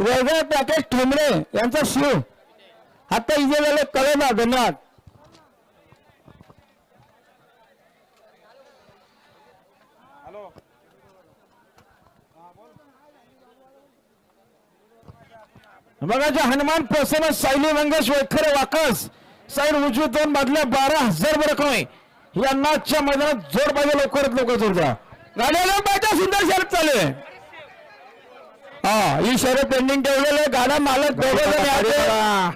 Railway package Thombare यांचा शिव आता इथे झाले कळेना धन्यवाद. बघा जे हनुमान प्रसन्न सायली मंगेश वैखरे वाकस साईड उजवी दोन बाजल्या बारा हजार आहे यांना आजच्या मैदानात जोड पाहिजे लवकरात लवकर जोड द्या. गाड्याला पाहिजे सुंदर शर्यत चालू आहे. हा ही शर्यत पेंडिंग ठेवलेली गाडा मालक दोघं.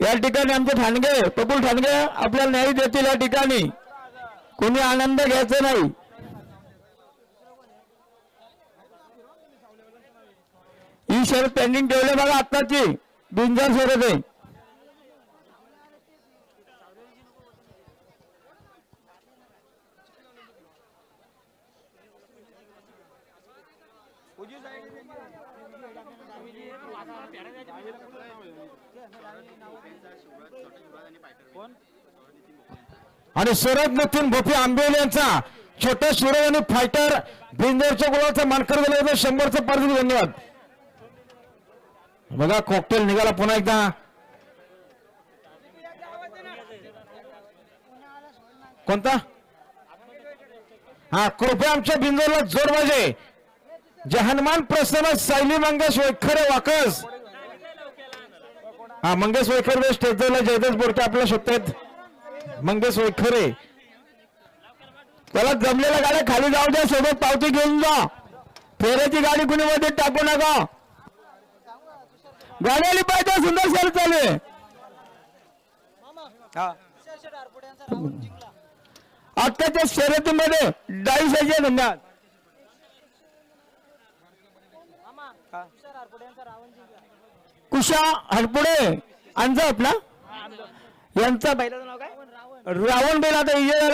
या ठिकाणी आमचे ठाणगे पपुल ठाणगे आपल्याला न्याय देतील या ठिकाणी. कोणी आनंद घ्यायचा नाही. ही शर्यत पेंडिंग ठेवली बघा आत्ताची. बिंजर शर्यत आहे. आणि सुरज नितीन भोपे आंबेल यांचा छोट्या शिरो आणि फायटर बिंदरच्या गोळाचा मानकर दिला होता शंभरचं पार्सल धन्यवाद. बघा कॉकटेल निघाला पुन्हा एकदा. कोणता? हा कृपया आमच्या बिंदूला जोर पाहिजे. जे हनुमान प्रसन्न सायली मंगेश वैखरे वाकस. हा मंगेश वैखरे स्टेजला जयदेश बोरटे आपल्या शोधतायत मंगेश वैखरे त्याला जमलेल्या गाड्या खाली जाऊ द्या सोबत पावती घेऊन जा. फेऱ्याची गाडी कुणी मध्ये टाकू नका. गाडी आली पाहिजे सुंदर शहर चालू आत्ताच्या शर्यतीमध्ये डाईसाचे धन्यवाद. कुशा हरपुडे अंजा आपला यांचा बैलाचं नाव काय? रावण बैल आता विजय झालेला